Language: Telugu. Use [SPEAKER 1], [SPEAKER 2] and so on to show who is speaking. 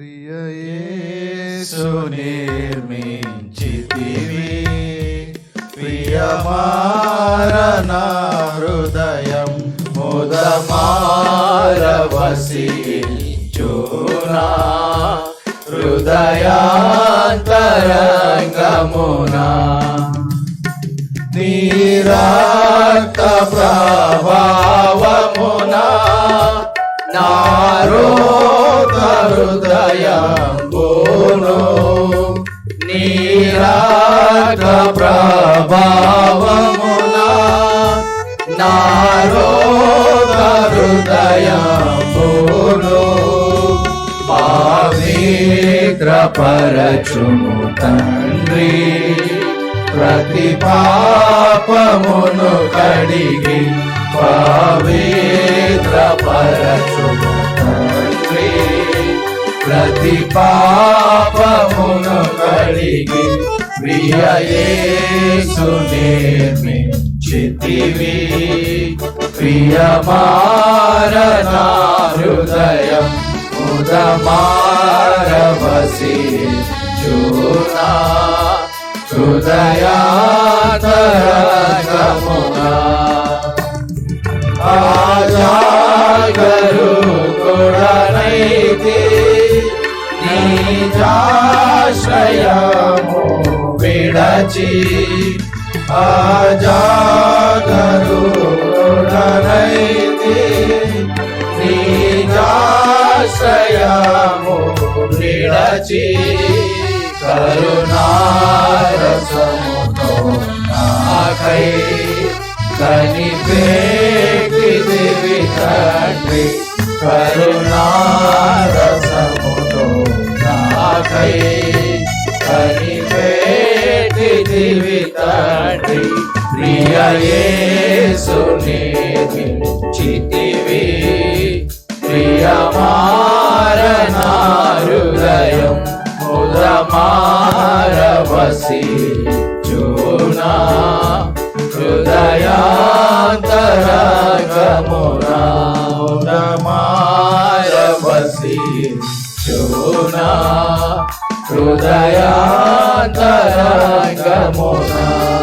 [SPEAKER 1] ప్రియ యేసు నిర్మించితివి. ప్రియమారణ హృదయం ముదమారవసిచునా హృదయాంతరంగమునా నీరాక్త ప్రభావమునా నారోత హృదయంబును నీరాక్త ప్రభావమునా నారోత హృదయంబును పవిత్ర పరచుము తండ్రి ప్రతి పాపమును కడిగి పవిత్ర ప్రతి పాపమును కడిగి ప్రియ యేసు నిర్మించితివి ప్రియమారణ హృదయం ఉదమారవసి చూనా హృదయాతరగమునా నీజాశ్రయము విడచి ఆజాగరు కొడనైతి నీజాశ్రయము విడచి కరుణారసముతో నాకై కనిపేటిదివి తండ్రి కరుణారసము నాకై కనిపేటిదివి తండ్రి ప్రియ యేసుని చితివి ప్రియమారణ హృదయం ముదమారవసి చూనా హృదయాంతరగమునా हृदयान्तरङ्गमुना